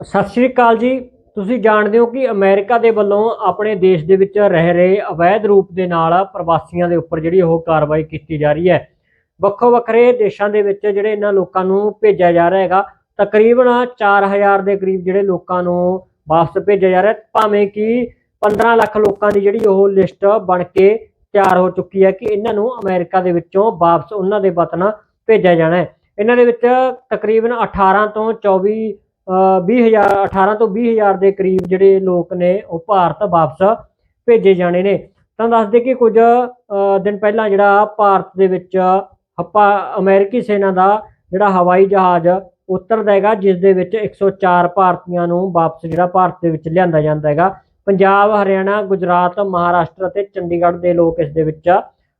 ਸਤਿ ਸ਼੍ਰੀ ਅਕਾਲ ਜੀ। ਤੁਸੀਂ ਜਾਣਦੇ ਹੋ ਕਿ ਅਮਰੀਕਾ ਦੇ ਵੱਲੋਂ ਆਪਣੇ ਦੇਸ਼ ਦੇ ਵਿੱਚ ਰਹਿ ਰਹੇ ਅਵੈਧ ਰੂਪ ਦੇ ਨਾਲ ਪ੍ਰਵਾਸੀਆਂ ਦੇ ਉੱਪਰ ਜਿਹੜੀ ਉਹ ਕਾਰਵਾਈ ਕੀਤੀ ਜਾ ਰਹੀ ਹੈ। ਵੱਖੋ ਵੱਖਰੇ ਦੇਸ਼ਾਂ ਦੇ ਵਿੱਚ ਜਿਹੜੇ ਇਹਨਾਂ ਲੋਕਾਂ ਨੂੰ ਭੇਜਿਆ ਜਾ ਰਿਹਾ ਹੈਗਾ, ਤਕਰੀਬਨ 4000 ਦੇ ਕਰੀਬ ਜਿਹੜੇ ਲੋਕਾਂ ਨੂੰ ਵਾਪਸ ਭੇਜਿਆ ਜਾ ਰਿਹਾ ਭਾਵੇਂ ਕਿ 15 ਲੱਖ ਲੋਕਾਂ ਦੀ ਜਿਹੜੀ ਉਹ ਲਿਸਟ ਬਣ ਕੇ ਤਿਆਰ ਹੋ ਚੁੱਕੀ ਹੈ ਕਿ ਇਹਨਾਂ ਨੂੰ ਅਮਰੀਕਾ ਦੇ ਵਿੱਚੋਂ ਵਾਪਸ ਉਹਨਾਂ ਦੇ ਵਤਨ ਭੇਜਿਆ ਜਾਣਾ ਹੈ। ਇਹਨਾਂ ਦੇ ਵਿੱਚ ਤਕਰੀਬਨ 18 ਤੋਂ 24 20000 18 ਤੋਂ 20000 ਦੇ ਕਰੀਬ ਜਿਹੜੇ ਲੋਕ ਨੇ ਉਹ ਭਾਰਤ ਵਾਪਸ ਭੇਜੇ ਜਾਣੇ ਨੇ। ਤਾਂ ਦੱਸਦੇ ਕਿ ਕੁਝ ਦਿਨ ਪਹਿਲਾਂ ਜਿਹੜਾ ਭਾਰਤ ਦੇ ਵਿੱਚ ਹੱਪਾ, ਅਮਰੀਕੀ ਸੈਨਾ ਦਾ ਜਿਹੜਾ ਹਵਾਈ ਜਹਾਜ਼ ਉਤਰਦਾ ਹੈਗਾ, ਜਿਸ ਦੇ ਵਿੱਚ 104 ਭਾਰਤੀਆਂ ਨੂੰ ਵਾਪਸ ਜਿਹੜਾ ਭਾਰਤ ਦੇ ਵਿੱਚ ਲਿਆਂਦਾ ਜਾਂਦਾ ਹੈਗਾ। ਪੰਜਾਬ, ਹਰਿਆਣਾ, ਗੁਜਰਾਤ, ਮਹਾਰਾਸ਼ਟਰ ਅਤੇ ਚੰਡੀਗੜ੍ਹ ਦੇ ਲੋਕ ਇਸ ਦੇ ਵਿੱਚ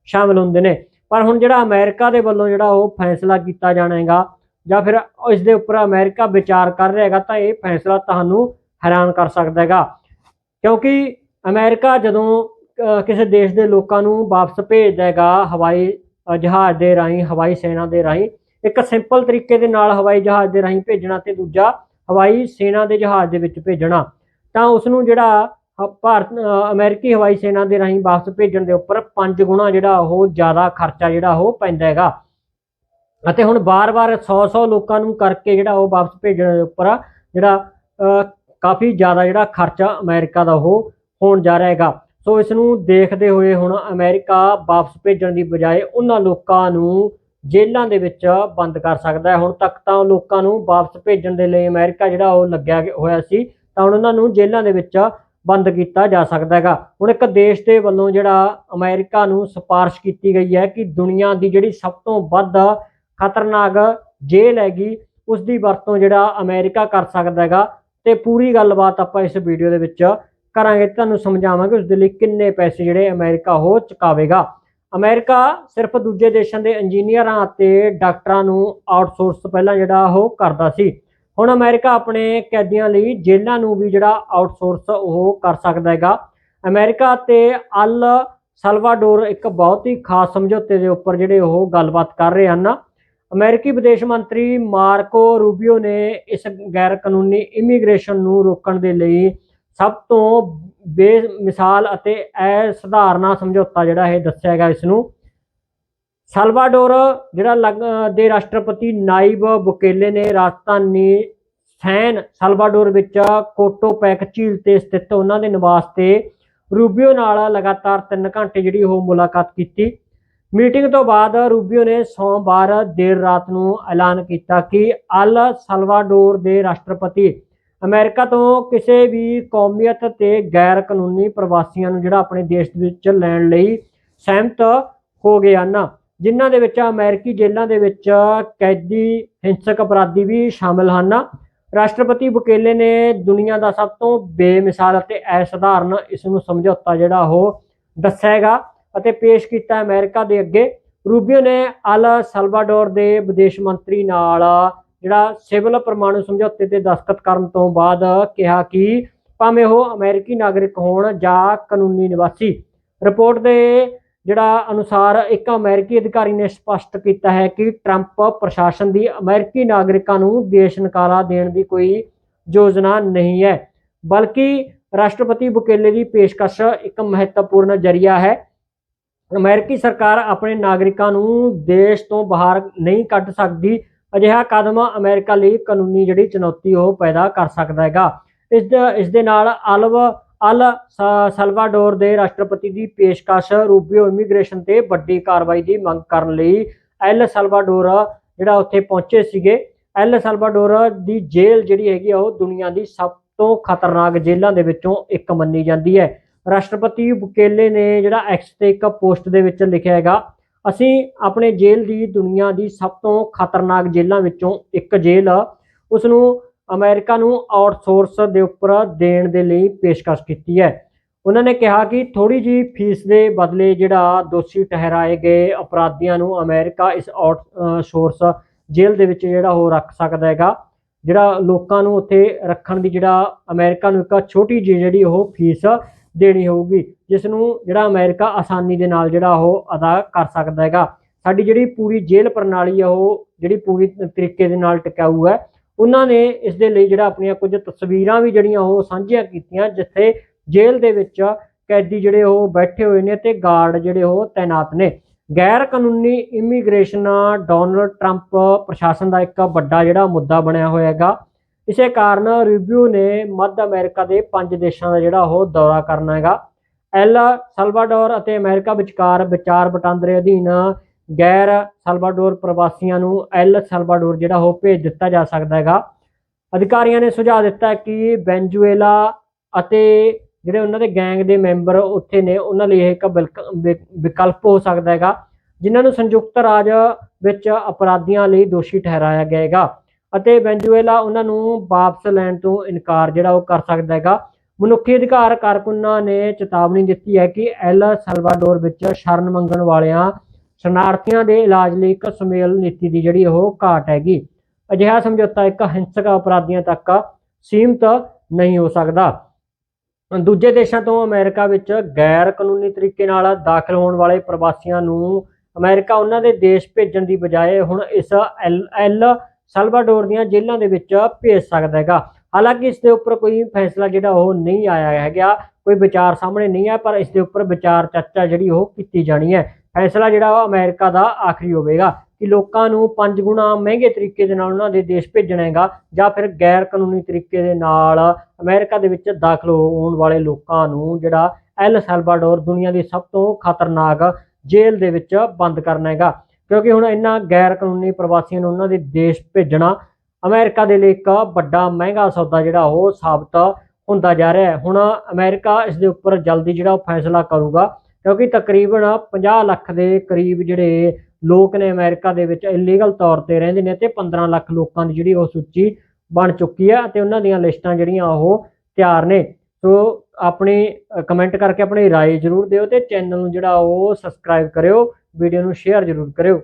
ਸ਼ਾਮਲ ਹੁੰਦੇ ਨੇ। ਪਰ ਹੁਣ ਜਿਹੜਾ ਅਮਰੀਕਾ ਦੇ ਵੱਲੋਂ ਜਿਹੜਾ ਉਹ ਫੈਸਲਾ ਕੀਤਾ ਜਾਣਾ ਹੈਗਾ ਜਾਂ ਫਿਰ ਇਸ ਦੇ ਉੱਪਰ ਅਮਰੀਕਾ ਵਿਚਾਰ ਕਰ ਰਿਹਾ ਹੈਗਾ ਤਾਂ ਇਹ ਫੈਸਲਾ ਤੁਹਾਨੂੰ ਹੈਰਾਨ ਕਰ ਸਕਦਾ ਹੈਗਾ। ਕਿਉਂਕਿ ਅਮਰੀਕਾ ਜਦੋਂ ਕਿਸੇ ਦੇਸ਼ ਦੇ ਲੋਕਾਂ ਨੂੰ ਵਾਪਸ ਭੇਜਦਾ ਹੈਗਾ ਹਵਾਈ ਜਹਾਜ਼ ਦੇ ਰਾਹੀਂ ਹਵਾਈ ਸੈਨਾ ਦੇ ਰਾਹੀਂ ਇੱਕ ਸਿੰਪਲ ਤਰੀਕੇ ਦੇ ਨਾਲ ਹਵਾਈ ਜਹਾਜ਼ ਦੇ ਰਾਹੀਂ ਭੇਜਣਾ ਤੇ ਦੂਜਾ ਹਵਾਈ ਸੈਨਾ ਦੇ ਜਹਾਜ਼ ਦੇ ਵਿੱਚ ਭੇਜਣਾ। ਤਾਂ ਉਸ ਨੂੰ ਜਿਹੜਾ ਹ- ਭਾਰਤ ਅਹ, ਅਮਰੀਕੀ ਹਵਾਈ ਸੈਨਾ ਦੇ ਰਾਹੀਂ ਵਾਪਸ ਭੇਜਣ ਦੇ ਉੱਪਰ 5 ਗੁਣਾ ਜਿਹੜਾ ਉਹ ਜ਼ਿਆਦਾ ਖਰਚਾ ਜਿਹੜਾ ਉਹ ਪੈਂਦਾ ਹੈਗਾ। ਅਤੇ ਹੁਣ ਬਾਰ-ਬਾਰ 100-100 ਲੋਕਾਂ ਨੂੰ ਕਰਕੇ ਜਿਹੜਾ ਉਹ ਵਾਪਸ ਭੇਜਣ ਦੇ ਉੱਪਰ ਜਿਹੜਾ ਕਾਫੀ ਜ਼ਿਆਦਾ ਜਿਹੜਾ ਖਰਚਾ ਅਮਰੀਕਾ ਦਾ ਉਹ ਹੋਣ ਜਾ ਰਿਹਾ ਹੈਗਾ। ਸੋ ਇਸ ਨੂੰ ਦੇਖਦੇ ਹੋਏ ਹੁਣ ਅਮਰੀਕਾ ਵਾਪਸ ਭੇਜਣ ਦੀ ਬਜਾਏ ਉਹਨਾਂ ਲੋਕਾਂ ਨੂੰ ਜੇਲ੍ਹਾਂ ਦੇ ਵਿੱਚ ਬੰਦ ਕਰ ਸਕਦਾ ਹੈ। ਹੁਣ ਤੱਕ ਤਾਂ ਉਹ ਲੋਕਾਂ ਨੂੰ ਵਾਪਸ ਭੇਜਣ ਦੇ ਲਈ ਅਮਰੀਕਾ ਜਿਹੜਾ ਉਹ ਲੱਗਿਆ ਹੋਇਆ ਸੀ, ਤਾਂ ਹੁਣ ਉਹਨਾਂ ਨੂੰ ਜੇਲ੍ਹਾਂ ਦੇ ਵਿੱਚ ਬੰਦ ਕੀਤਾ ਜਾ ਸਕਦਾ ਹੈਗਾ। ਹੁਣ ਇੱਕ ਦੇਸ਼ ਦੇ ਵੱਲੋਂ ਜਿਹੜਾ ਅਮਰੀਕਾ ਨੂੰ ਸਿਫਾਰਿਸ਼ ਕੀਤੀ ਗਈ ਹੈ ਕਿ ਦੁਨੀਆ ਦੀ ਜਿਹੜੀ ਸਭ ਤੋਂ ਵੱਧ ਖਤਰਨਾਕ ਜੇਲ੍ਹ ਹੈਗੀ ਉਸ ਦੀ ਵਰਤੋਂ ਜਿਹੜਾ ਅਮਰੀਕਾ ਕਰ ਸਕਦਾ ਹੈਗਾ ਤੇ ਪੂਰੀ ਗੱਲਬਾਤ ਆਪਾਂ ਇਸ ਵੀਡੀਓ ਦੇ ਵਿੱਚ ਕਰਾਂਗੇ, ਤੁਹਾਨੂੰ ਸਮਝਾਵਾਂਗੇ ਉਸ ਦੇ ਲਈ ਕਿੰਨੇ ਪੈਸੇ ਜਿਹੜੇ ਅਮਰੀਕਾ ਉਹ ਚੁਕਾਵੇਗਾ। ਅਮਰੀਕਾ ਸਿਰਫ ਦੂਜੇ ਦੇਸ਼ਾਂ ਦੇ ਇੰਜੀਨੀਅਰਾਂ ਅਤੇ ਡਾਕਟਰਾਂ ਨੂੰ ਆਊਟਸੋਰਸ ਪਹਿਲਾਂ ਜਿਹੜਾ ਉਹ ਕਰਦਾ ਸੀ। ਹੁਣ ਅਮਰੀਕਾ ਆਪਣੇ ਕੈਦੀਆਂ ਲਈ ਜੇਲ੍ਹਾਂ ਨੂੰ ਵੀ ਜਿਹੜਾ ਆਊਟਸੋਰਸ ਉਹ ਕਰ ਸਕਦਾ ਹੈਗਾ। ਅਮਰੀਕਾ ਤੇ ਅਲ ਸਲਵਾਡੋਰ ਇੱਕ ਬਹੁਤ ਹੀ ਖਾਸ ਸਮਝੌਤੇ ਦੇ ਉੱਪਰ ਜਿਹੜੇ ਉਹ ਗੱਲਬਾਤ ਕਰ ਰਹੇ ਹਨ। ਅਮਰੀਕੀ ਵਿਦੇਸ਼ ਮੰਤਰੀ ਮਾਰਕੋ ਰੂਬੀਓ ਨੇ ਇਸ ਗੈਰ ਕਾਨੂੰਨੀ ਇਮੀਗ੍ਰੇਸ਼ਨ ਨੂੰ ਰੋਕਣ ਦੇ ਲਈ ਸਭ ਤੋਂ ਬੇਮਿਸਾਲ ਅਤੇ ਅਸਧਾਰਨਾ ਸਮਝੌਤਾ ਜਿਹੜਾ ਇਹ ਦੱਸਿਆ ਗਿਆ ਇਸ ਨੂੰ ਸਲਵਾਡੋਰ, ਜਿਹੜਾ ਲਗ- ਦੇ ਰਾਸ਼ਟਰਪਤੀ ਨਾਇਬ ਬੁਕੇਲੇ ਨੇ ਰਾਜਧਾਨੀ ਸੈਨ ਸਲਵਾਡੋਰ ਵਿੱਚ ਕੋਟੋਪੈਕ ਝੀਲ ਤੇ ਸਥਿਤ ਉਹਨਾਂ ਦੇ ਨਿਵਾਸ ਤੇ ਰੂਬੀਓ ਨਾਲ ਲਗਾਤਾਰ 3 ਘੰਟੇ ਜਿਹੜੀ ਉਹ ਮੁਲਾਕਾਤ ਕੀਤੀ। ਮੀਟਿੰਗ ਤੋਂ ਬਾਅਦ ਰੂਬੀਓ ਨੇ ਸੋਮਵਾਰ ਦੇਰ ਰਾਤ ਨੂੰ ਐਲਾਨ ਕੀਤਾ ਕਿ ਅਲ ਸਲਵਾਡੋਰ ਦੇ ਰਾਸ਼ਟਰਪਤੀ ਅਮਰੀਕਾ ਤੋਂ ਕਿਸੇ ਵੀ ਕੌਮੀਅਤ ਤੇ ਗੈਰ ਕਾਨੂੰਨੀ ਪ੍ਰਵਾਸੀਆਂ ਨੂੰ ਜਿਹੜਾ ਆਪਣੇ ਦੇਸ਼ ਵਿੱਚ ਲੈਣ ਲਈ ਸਹਿਮਤ ਹੋ ਗਏ ਹਨ, ਜਿਨ੍ਹਾਂ ਦੇ ਵਿੱਚ ਅਮਰੀਕੀ ਜੇਲ੍ਹਾਂ ਦੇ ਵਿੱਚ ਕੈਦੀ, ਹਿੰਸਕ ਅਪਰਾਧੀ ਵੀ ਸ਼ਾਮਲ ਹਨ। ਰਾਸ਼ਟਰਪਤੀ ਬੁਕੇਲੇ ਨੇ ਦੁਨੀਆ ਦਾ ਸਭ ਤੋਂ ਬੇਮਿਸਾਲ ਅਤੇ ਅਸਧਾਰਨ ਇਸ ਨੂੰ ਸਮਝੌਤਾ ਜਿਹੜਾ ਉਹ ਦੱਸਿਆ ਹੈਗਾ। ਅਤੇ ਪੇਸ਼ ਕੀਤਾ ਅਮਰੀਕਾ ਦੇ ਅੱਗੇ। ਰੂਬੀਓ ਨੇ ਅਲ ਸਲਵਾਡੋਰ ਦੇ ਵਿਦੇਸ਼ ਮੰਤਰੀ ਨਾਲ ਜਿਹੜਾ ਸਿਵਲ ਪਰਮਾਣੂ ਸਮਝੌਤੇ ਤੇ ਦਸਤਖਤ ਕਰਨ ਤੋਂ ਬਾਅਦ ਕਿਹਾ ਕਿ ਭਾਵੇਂ ਉਹ ਅਮਰੀਕੀ ਨਾਗਰਿਕ ਹੋਣ ਜਾਂ ਕਾਨੂੰਨੀ ਨਿਵਾਸੀ, ਰਿਪੋਰਟ ਦੇ ਜਿਹੜਾ ਅਨੁਸਾਰ ਇੱਕ ਅਮਰੀਕੀ ਅਧਿਕਾਰੀ ਨੇ ਸਪਸ਼ਟ ਕੀਤਾ ਹੈ ਕਿ ਟਰੰਪ ਪ੍ਰਸ਼ਾਸਨ ਦੀ ਅਮਰੀਕੀ ਨਾਗਰਿਕਾਂ ਨੂੰ ਦੇਸ਼ ਨਿਕਾਲਾ ਦੇਣ ਦੀ ਕੋਈ ਯੋਜਨਾ ਨਹੀਂ ਹੈ। ਬਲਕਿ ਰਾਸ਼ਟਰਪਤੀ ਬੁਕੇਲੇ ਦੀ ਪੇਸ਼ਕਸ਼ ਇੱਕ ਮਹੱਤਵਪੂਰਨ ਜਰੀਆ ਹੈ। ਅਮਰੀਕੀ ਸਰਕਾਰ ਆਪਣੇ ਨਾਗਰਿਕਾਂ ਨੂੰ ਦੇਸ਼ ਤੋਂ ਬਾਹਰ ਨਹੀਂ ਕੱਢ ਸਕਦੀ। ਅਜਿਹਾ ਕਦਮ ਅਮਰੀਕਾ ਲਈ ਕਾਨੂੰਨੀ ਜਿਹੜੀ ਚੁਣੌਤੀ ਉਹ ਪੈਦਾ ਕਰ ਸਕਦਾ ਹੈਗਾ। ਇਸ ਦਾ, ਇਸ ਦੇ ਨਾਲ ਅਲਵ, ਅਲ ਸਲਵਾਡੋਰ ਦੇ ਰਾਸ਼ਟਰਪਤੀ ਦੀ ਪੇਸ਼ਕਸ਼ ਰੂਬੀਓ ਇਮੀਗ੍ਰੇਸ਼ਨ ਤੇ ਵੱਡੀ ਕਾਰਵਾਈ ਦੀ ਮੰਗ ਕਰਨ ਲਈ ਐਲ ਸਲਵਾਡੋਰ ਜਿਹੜਾ ਉੱਥੇ ਪਹੁੰਚੇ ਸੀਗੇ। ਐਲ ਸਲਵਾਡੋਰ ਦੀ ਜੇਲ੍ਹ ਜਿਹੜੀ ਹੈਗੀ ਆ, ਉਹ ਦੁਨੀਆ ਦੀ ਸਭ ਤੋਂ ਖਤਰਨਾਕ ਜੇਲ੍ਹਾਂ ਦੇ ਵਿੱਚੋਂ ਇੱਕ ਮੰਨੀ ਜਾਂਦੀ ਹੈ। ਰਾਸ਼ਟਰਪਤੀ ਬੁਕੇਲੇ ਨੇ ਜਿਹੜਾ ਐਕਸ ਤੇ ਇੱਕ ਪੋਸਟ ਦੇ ਵਿੱਚ ਲਿਖਿਆ ਹੈਗਾ, ਅਸੀਂ ਆਪਣੇ ਜੇਲ੍ਹ ਦੀ ਦੁਨੀਆ ਦੀ ਸਭ ਤੋਂ ਖਤਰਨਾਕ ਜੇਲ੍ਹਾਂ ਵਿੱਚੋਂ ਇੱਕ ਜੇਲ੍ਹ ਉਸ ਨੂੰ ਅਮਰੀਕਾ ਨੂੰ ਆਊਟਸੋਰਸ ਦੇ ਉੱਪਰ ਦੇਣ ਦੇ ਲਈ ਪੇਸ਼ਕਸ਼ ਕੀਤੀ ਹੈ। ਉਹਨਾਂ ਨੇ ਕਿਹਾ ਕਿ ਥੋੜੀ ਜੀ ਫੀਸ ਦੇ ਬਦਲੇ ਜਿਹੜਾ ਦੋਸ਼ੀ ਠਹਿਰਾਏ ਗਏ ਅਪਰਾਧੀਆਂ ਨੂੰ ਅਮਰੀਕਾ ਇਸ ਆਊਟਸੋਰਸ ਜੇਲ੍ਹ ਦੇ ਵਿੱਚ ਜਿਹੜਾ ਉਹ ਰੱਖ ਸਕਦਾ ਹੈਗਾ, ਜਿਹੜਾ ਲੋਕਾਂ ਨੂੰ ਉੱਥੇ ਰੱਖਣ ਦੀ ਜਿਹੜਾ ਅਮਰੀਕਾ ਨੂੰ ਇੱਕ ਛੋਟੀ ਜਿਹੀ ਜਿਹੜੀ ਉਹ ਫੀਸ ਦੇਣੀ ਹੋਊਗੀ ਜਿਸ ਨੂੰ ਜਿਹੜਾ ਅਮਰੀਕਾ ਆਸਾਨੀ ਦੇ ਨਾਲ ਜਿਹੜਾ ਉਹ ਅਦਾ ਕਰ ਸਕਦਾ ਹੈਗਾ। ਸਾਡੀ ਜਿਹੜੀ ਪੂਰੀ ਜੇਲ੍ਹ ਪ੍ਰਣਾਲੀ ਆ, ਉਹ ਜਿਹੜੀ ਪੂਰੀ ਤਰੀਕੇ ਦੇ ਨਾਲ ਟਿਕਾਊ ਹੈ। ਉਹਨਾਂ ਨੇ ਇਸ ਦੇ ਲਈ ਜਿਹੜਾ ਆਪਣੀਆਂ ਕੁਝ ਤਸਵੀਰਾਂ ਵੀ ਜਿਹੜੀਆਂ ਉਹ ਸਾਂਝੀਆਂ ਕੀਤੀਆਂ, ਜਿੱਥੇ ਜੇਲ੍ਹ ਦੇ ਵਿੱਚ ਕੈਦੀ ਜਿਹੜੇ ਉਹ ਬੈਠੇ ਹੋਏ ਨੇ ਤੇ ਗਾਰਡ ਜਿਹੜੇ ਉਹ ਤਾਇਨਾਤ ਨੇ। ਗੈਰ ਕਾਨੂੰਨੀ ਇਮੀਗ੍ਰੇਸ਼ਨ ਡੋਨਲਡ ਟਰੰਪ ਪ੍ਰਸ਼ਾਸਨ ਦਾ ਇੱਕ ਵੱਡਾ ਜਿਹੜਾ ਮੁੱਦਾ ਬਣਿਆ ਹੋਇਆ ਹੈਗਾ। ਇਸੇ ਕਾਰਨ ਰਿਵਿਊ ਨੇ ਮੱਧ ਅਮਰੀਕਾ ਦੇ ਪੰਜ ਦੇਸ਼ਾਂ ਦਾ ਜਿਹੜਾ ਉਹ ਦੌਰਾ ਕਰਨਾ ਹੈਗਾ। ਐਲ ਸਲਵਾਡੋਰ ਅਤੇ ਅਮਰੀਕਾ ਵਿਚਕਾਰ ਵਿਚਾਰ ਵਟਾਂਦਰੇ ਅਧੀਨ ਗੈਰ ਸਲਵਾਡੋਰ ਪ੍ਰਵਾਸੀਆਂ ਨੂੰ ਐਲ ਸਲਵਾਡੋਰ ਜਿਹੜਾ ਉਹ ਭੇਜ ਦਿੱਤਾ ਜਾ ਸਕਦਾ ਹੈਗਾ। ਅਧਿਕਾਰੀਆਂ ਨੇ ਸੁਝਾਅ ਦਿੱਤਾ ਕਿ ਵੈਨਜ਼ੂਏਲਾ ਅਤੇ ਜਿਹੜੇ ਉਹਨਾਂ ਦੇ ਗੈਂਗ ਦੇ ਮੈਂਬਰ ਉੱਥੇ ਨੇ, ਉਹਨਾਂ ਲਈ ਇਹ ਇੱਕ ਵਿਲਕ- ਵਿਕਲਪ ਹੋ ਸਕਦਾ ਹੈਗਾ, ਜਿਨ੍ਹਾਂ ਨੂੰ ਸੰਯੁਕਤ ਰਾਜ ਵਿੱਚ ਅਪਰਾਧੀਆਂ ਲਈ ਦੋਸ਼ੀ ਠਹਿਰਾਇਆ ਗਿਆ ਹੈਗਾ। ਅਤੇ ਵੈਨਜ਼ੂਏਲਾ ਉਹਨਾਂ ਨੂੰ ਵਾਪਸ ਲੈਣ ਤੋਂ ਇਨਕਾਰ ਜਿਹੜਾ ਉਹ ਕਰ ਸਕਦਾ ਹੈਗਾ। ਮਨੁੱਖੀ ਅਧਿਕਾਰ ਕਾਰਕੁਨਾਂ ਨੇ ਚੇਤਾਵਨੀ ਦਿੱਤੀ ਹੈ ਕਿ ਐਲ ਸਲਵਾਡੋਰ ਵਿੱਚ ਸ਼ਰਨ ਮੰਗਣ ਵਾਲਿਆਂ ਸ਼ਰਨਾਰਥੀਆਂ ਦੇ ਇਲਾਜ ਲਈ ਇੱਕ ਸੁਮੇਲ ਨੀਤੀ ਦੀ ਜਿਹੜੀ ਉਹ ਘਾਟ ਹੈਗੀ। ਅਜਿਹਾ ਸਮਝੌਤਾ ਇੱਕ ਹਿੰਸਕ ਅਪਰਾਧੀਆਂ ਤੱਕ ਸੀਮਤ ਨਹੀਂ ਹੋ ਸਕਦਾ। ਦੂਜੇ ਦੇਸ਼ਾਂ ਤੋਂ ਅਮਰੀਕਾ ਵਿੱਚ ਗੈਰ ਕਾਨੂੰਨੀ ਤਰੀਕੇ ਨਾਲ ਦਾਖਲ ਹੋਣ ਵਾਲੇ ਪ੍ਰਵਾਸੀਆਂ ਨੂੰ ਅਮਰੀਕਾ ਉਹਨਾਂ ਦੇ ਦੇਸ਼ ਭੇਜਣ ਦੀ ਬਜਾਏ ਹੁਣ ਇਸ ਐਲ ਐਲ ਸਲਵਾਡੋਰ ਦੀਆਂ ਜੇਲ੍ਹਾਂ ਦੇ ਵਿੱਚ ਭੇਜ ਸਕਦਾ ਹੈਗਾ। ਹਾਲਾਂਕਿ ਇਸ ਦੇ ਉੱਪਰ ਕੋਈ ਫੈਸਲਾ ਜਿਹੜਾ ਉਹ ਨਹੀਂ ਆਇਆ ਹੈਗਾ। ਕੋਈ ਵਿਚਾਰ ਸਾਹਮਣੇ ਨਹੀਂ ਆ ਪਰ ਇਸ ਦੇ ਉੱਪਰ ਵਿਚਾਰ ਚਰਚਾ ਜਿਹੜੀ ਉਹ ਕੀਤੀ ਜਾਣੀ ਹੈ। ਫੈਸਲਾ ਜਿਹੜਾ ਉਹ ਅਮਰੀਕਾ ਦਾ ਆਖਰੀ ਹੋਵੇਗਾ ਕਿ ਲੋਕਾਂ ਨੂੰ ਪੰਜ ਗੁਣਾ ਮਹਿੰਗੇ ਤਰੀਕੇ ਦੇ ਨਾਲ ਉਹਨਾਂ ਦੇ ਦੇਸ਼ ਭੇਜਣਾ ਹੈਗਾ ਜਾਂ ਫਿਰ ਗੈਰ ਕਾਨੂੰਨੀ ਤਰੀਕੇ ਦੇ ਨਾਲ ਅਮਰੀਕਾ ਦੇ ਵਿੱਚ ਦਾਖਲ ਹੋਣ ਵਾਲੇ ਲੋਕਾਂ ਨੂੰ ਜਿਹੜਾ ਐਲ ਸੈਲਵਾਡੋਰ ਦੁਨੀਆ ਦੀ ਸਭ ਤੋਂ ਖਤਰਨਾਕ ਜੇਲ੍ਹ ਦੇ ਵਿੱਚ ਬੰਦ ਕਰਨਾ ਹੈਗਾ। ਕਿਉਂਕਿ ਹੁਣ ਇਹਨਾਂ ਗੈਰ ਕਾਨੂੰਨੀ ਪ੍ਰਵਾਸੀਆਂ ਨੂੰ ਉਹਨਾਂ ਦੇ ਦੇਸ਼ ਭੇਜਣਾ ਅਮਰੀਕਾ ਦੇ ਲਈ ਇੱਕ ਵੱਡਾ ਮਹਿੰਗਾ ਸੌਦਾ ਜਿਹੜਾ ਉਹ ਸਾਬਤ ਹੁੰਦਾ ਜਾ ਰਿਹਾ ਹੈ ਹੁਣ ਅਮਰੀਕਾ ਇਸ ਦੇ ਉੱਪਰ ਜਲਦੀ ਜਿਹੜਾ ਉਹ ਫੈਸਲਾ ਕਰੂਗਾ ਕਿਉਂਕਿ ਤਕਰੀਬਨ 50 ਲੱਖ ਦੇ ਕਰੀਬ ਜਿਹੜੇ ਲੋਕ ਨੇ ਅਮਰੀਕਾ ਦੇ ਵਿੱਚ ਇਲੀਗਲ ਤੌਰ ਤੇ ਰਹਿੰਦੇ ਨੇ ਤੇ 15 ਲੱਖ ਲੋਕਾਂ ਦੀ ਜਿਹੜੀ ਉਹ ਸੂਚੀ ਬਣ ਚੁੱਕੀ ਹੈ ਅਤੇ ਉਹਨਾਂ ਦੀਆਂ ਲਿਸਟਾਂ ਜਿਹੜੀਆਂ ਉਹ ਤਿਆਰ ਨੇ ਸੋ ਆਪਣੀ ਕਮੈਂਟ ਕਰਕੇ ਆਪਣੀ رائے ਜ਼ਰੂਰ ਦਿਓ ਤੇ ਚੈਨਲ ਨੂੰ ਜਿਹੜਾ ਉਹ ਸਬਸਕ੍ਰਾਈਬ ਕਰਿਓ ਵੀਡੀਓ ਨੂੰ ਸ਼ੇਅਰ ਜ਼ਰੂਰ ਕਰਿਓ।